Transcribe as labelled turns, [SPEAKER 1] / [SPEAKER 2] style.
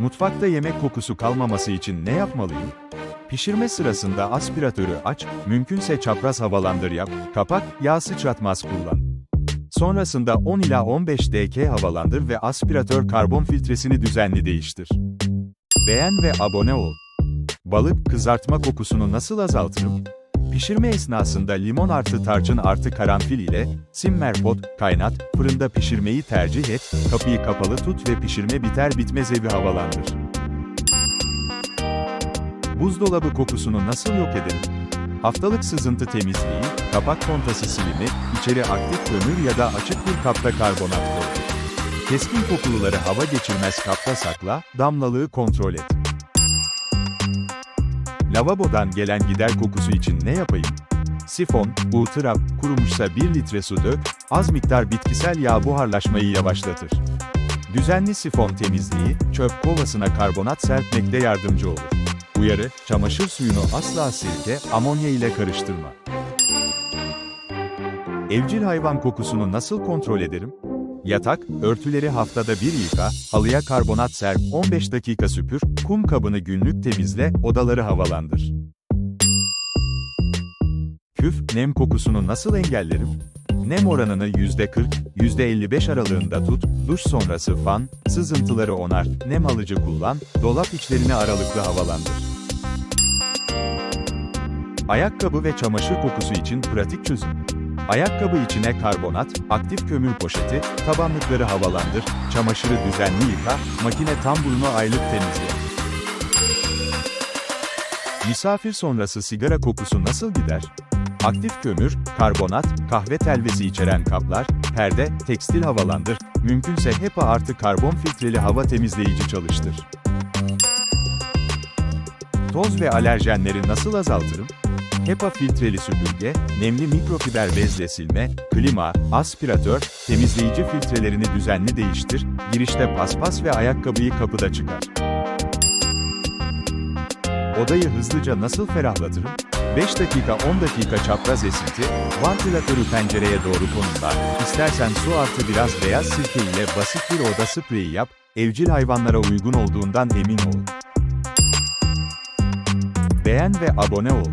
[SPEAKER 1] Mutfakta yemek kokusu kalmaması için ne yapmalıyım? Pişirme sırasında aspiratörü aç, mümkünse çapraz havalandır yap, kapak, yağ sıçratmaz kullan. Sonrasında 10 ila 15 dk havalandır ve aspiratör karbon filtresini düzenli değiştir. Beğen ve abone ol. Balık kızartma kokusunu nasıl azaltırım? Pişirme esnasında limon artı tarçın artı karanfil ile simmer pot, kaynat, fırında pişirmeyi tercih et, kapıyı kapalı tut ve pişirme biter bitmez evi havalandır. Buzdolabı kokusunu nasıl yok edelim? Haftalık sızıntı temizliği, kapak kontası silimi, içeri aktif kömür ya da açık bir kapta karbonat koy. Keskin kokuluları hava geçirmez kapta sakla, damlalığı kontrol et. Lavabodan gelen gider kokusu için ne yapayım? Sifon, ıhtırap, kurumuşsa 1 litre su dök, az miktar bitkisel yağ buharlaşmayı yavaşlatır. Düzenli sifon temizliği, çöp kovasına karbonat serpmekte yardımcı olur. Uyarı, çamaşır suyunu asla sirke, amonya ile karıştırma. Evcil hayvan kokusunu nasıl kontrol ederim? Yatak, örtüleri haftada bir yıka, halıya karbonat serp, 15 dakika süpür, kum kabını günlük temizle, odaları havalandır. Küf, nem kokusunu nasıl engellerim? Nem oranını %40, %55 aralığında tut, duş sonrası fan, sızıntıları onar, nem alıcı kullan, dolap içlerini aralıklı havalandır. Ayakkabı ve çamaşır kokusu için pratik çözüm. Ayakkabı içine karbonat, aktif kömür poşeti, tabanlıkları havalandır, çamaşırı düzenli yıka, makine tamburunu aylık temizle. Misafir sonrası sigara kokusu nasıl gider? Aktif kömür, karbonat, kahve telvesi içeren kaplar, perde, tekstil havalandır, mümkünse HEPA artı karbon filtreli hava temizleyici çalıştır. Toz ve alerjenleri nasıl azaltırım? HEPA filtreli süpürge, nemli mikrofiber bezle silme, klima, aspiratör, temizleyici filtrelerini düzenli değiştir, girişte paspas ve ayakkabıyı kapıda çıkar. Odayı hızlıca nasıl ferahlatırım? 5 dakika 10 dakika çapraz esinti, vantilatörü pencereye doğru konumla, istersen su artı biraz beyaz sirke ile basit bir oda spreyi yap, evcil hayvanlara uygun olduğundan emin ol. Beğen ve abone ol.